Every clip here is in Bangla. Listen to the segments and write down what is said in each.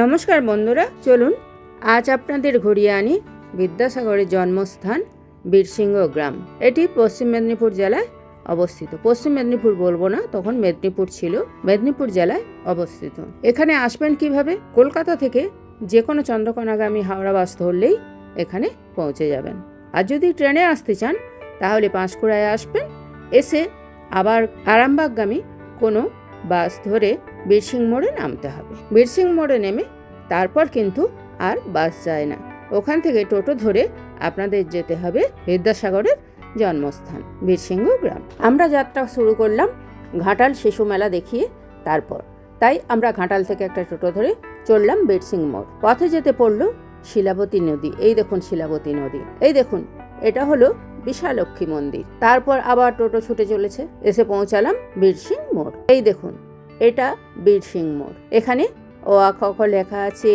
নমস্কার বন্ধুরা, চলুন আজ আপনাদের ঘুরিয়ে আনি বিদ্যাসাগরের জন্মস্থান বীরসিংহ গ্রাম। এটি পশ্চিম মেদিনীপুর জেলায় অবস্থিত। পশ্চিম মেদিনীপুর বলব না, তখন মেদিনীপুর ছিল। মেদিনীপুর জেলায় অবস্থিত। এখানে আসবেন কীভাবে? কলকাতা থেকে যে কোনো চন্দ্রকোনাগামী হাওড়া বাস ধরলেই এখানে পৌঁছে যাবেন। আর যদি ট্রেনে আসতে চান, তাহলে পাঁশকুড়ায় আসবেন। এসে আবার আরামবাগগামী কোনো বাস ধরে বীরসিং মোড়ে নামতে হবে। বীরসিং মোড়ে নেমে তারপর কিন্তু আর বাস যায় না। ওখান থেকে টোটো ধরে আপনাদের যেতে হবে বিদ্যাসাগরের জন্মস্থান, বীরসিংহ গ্রাম। আমরা যাত্রা শুরু করলাম ঘাটাল শিশু মেলা দেখিয়ে তারপর। তাই আমরা ঘাটাল থেকে একটা টোটো ধরে চললাম বীরসিং মোড়। পথে যেতে পড়ল শিলাবতী নদী। এই দেখুন শিলাবতী নদী। এই দেখুন, এটা হলো বিশালক্ষী মন্দির। তারপর আবার টোটো ছুটে চলেছে। এসে পৌঁছালাম বীরসিং মোড়। এই দেখুন এটা বীরসিং মোড়। এখানে ও আ খ লেখা আছে।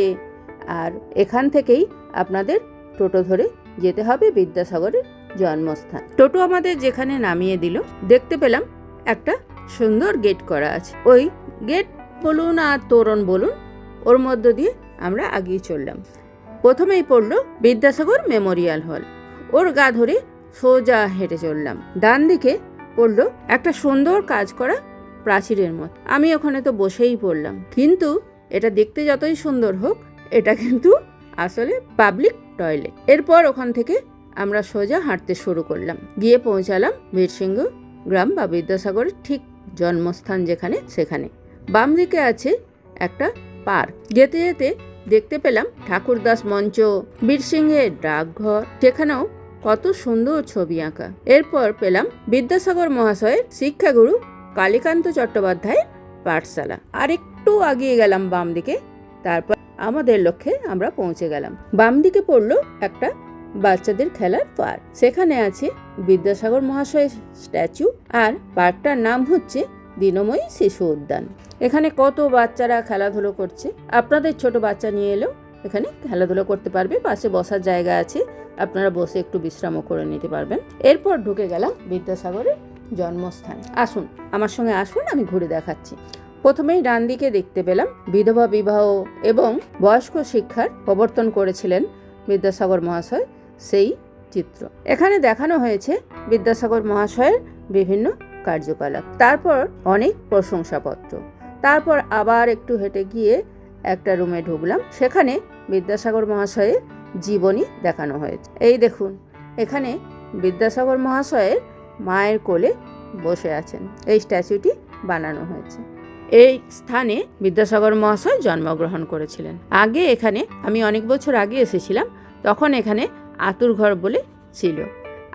আর এখান থেকেই আপনাদের টোটো ধরে যেতে হবে বিদ্যাসাগরের জন্মস্থান। টোটো আমাদের যেখানে নামিয়ে দিল, দেখতে পেলাম একটা সুন্দর গেট করা আছে। ওই গেট বলুন আর তোরণ বলুন, ওর মধ্য দিয়ে আমরা আগিয়ে চললাম। প্রথমেই পড়ল বিদ্যাসাগর মেমোরিয়াল হল। ওর গা ধরে সোজা হেঁটে চললাম। ডান দিকে পড়ল একটা সুন্দর কাজ করা প্রাচীরের মতো। আমি ওখানে তো বসেই পড়লাম। কিন্তু এটা দেখতে যতই সুন্দর হোক, এটা কিন্তু আসলে পাবলিক টয়লেট এরপর ওখান থেকে আমরা সোজা হাঁটতে শুরু করলাম। গিয়ে পৌঁছালাম বীরসিংহ গ্রাম বা বিদ্যাসাগরের ঠিক জন্মস্থান যেখানে, সেখানে। বাম দিকে আছে একটা পার্ক। যেতে যেতে দেখতে পেলাম ঠাকুরদাস মঞ্চ বীরসিংহের ডাকঘর, সেখানেও কত সুন্দর ছবি আঁকা। এরপর পেলাম বিদ্যাসাগর মহাশয়ের শিক্ষাগুরু কালীকান্ত চট্টোপাধ্যায়ের পাঠশালা। আর একটু আগিয়ে গেলাম বাম দিকে, তারপর আমাদের লক্ষ্যে আমরা পৌঁছে গেলাম। বাম দিকে পড়ল একটা বাচ্চাদের খেলার পার্ক। সেখানে আছে বিদ্যাসাগর মহাশয়ের স্ট্যাচু আর পার্কটার নাম হচ্ছে দিনময়ী শিশু উদ্যান। এখানে কত বাচ্চারা খেলাধুলো করছে? আপনাদের ছোট বাচ্চা নিয়ে এলেও এখানে খেলাধুলো করতে পারবে, পাশে বসার জায়গা আছে। আপনারা বসে একটু বিশ্রামও করে নিতে পারবেন। এরপর ঢুকে গেলাম বিদ্যাসাগরের জন্মস্থান। আসুন, আমার সঙ্গে আসুন, আমি ঘুরে দেখাচ্ছি। প্রথমেই ডান দিকে দেখতে পেলাম বিধবা বিবাহ এবং বয়স্ক শিক্ষার প্রবর্তন করেছিলেন বিদ্যাসাগর মহাশয় সেই চিত্র। এখানে দেখানো হয়েছে বিদ্যাসাগর মহাশয়ের বিভিন্ন কার্যকলাপ। তারপর অনেক প্রশংসাপত্র। তারপর আবার একটু হেঁটে গিয়ে একটা রুমে ঢুকলাম। সেখানে বিদ্যাসাগর মহাশয়ের জীবনী দেখানো হয়েছে। এই দেখুন, এখানে বিদ্যাসাগর মহাশয়ের মায়ের কোলে বসে আছেন। এই স্ট্যাচুটি বানানো হয়েছে। এই স্থানে বিদ্যাসাগর মহাশয় জন্মগ্রহণ করেছিলেন। আগে এখানে আমি অনেক বছর আগে এসেছিলাম, তখন এখানে আতুর ঘর বলে ছিল।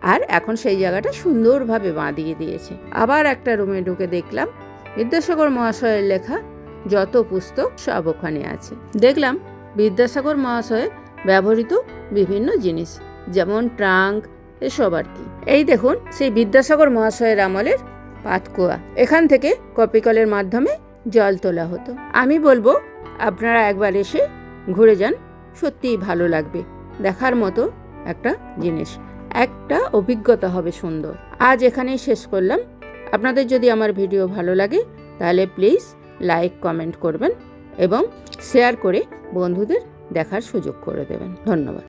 আর এখন সেই জায়গাটা সুন্দরভাবে বাঁধিয়ে দিয়েছে। আবার একটা রুমে ঢুকে দেখলাম, বিদ্যাসাগর মহাশয়ের লেখা যত পুস্তক সব ওখানে আছে। দেখলাম বিদ্যাসাগর মহাশয়ের ব্যবহৃত বিভিন্ন জিনিস, যেমন ট্রাঙ্ক এসব আর কি। এই দেখুন, সেই বিদ্যাসাগর মহাশয়ের আমলের পাতকুয়া। এখান থেকে কপিকলের মাধ্যমে জল তোলা হতো। আমি বলব, আপনারা একবার এসে ঘুরে যান, সত্যিই ভালো লাগবে। দেখার মতো একটা জিনিস। একটা অভিজ্ঞতা হবে সুন্দর। আজ এখানেই শেষ করলাম। আপনাদের যদি আমার ভিডিও ভালো লাগে, তাহলে প্লিজ লাইক, কমেন্ট করবেন এবং শেয়ার করে বন্ধুদের দেখার সুযোগ করে দেবেন। ধন্যবাদ।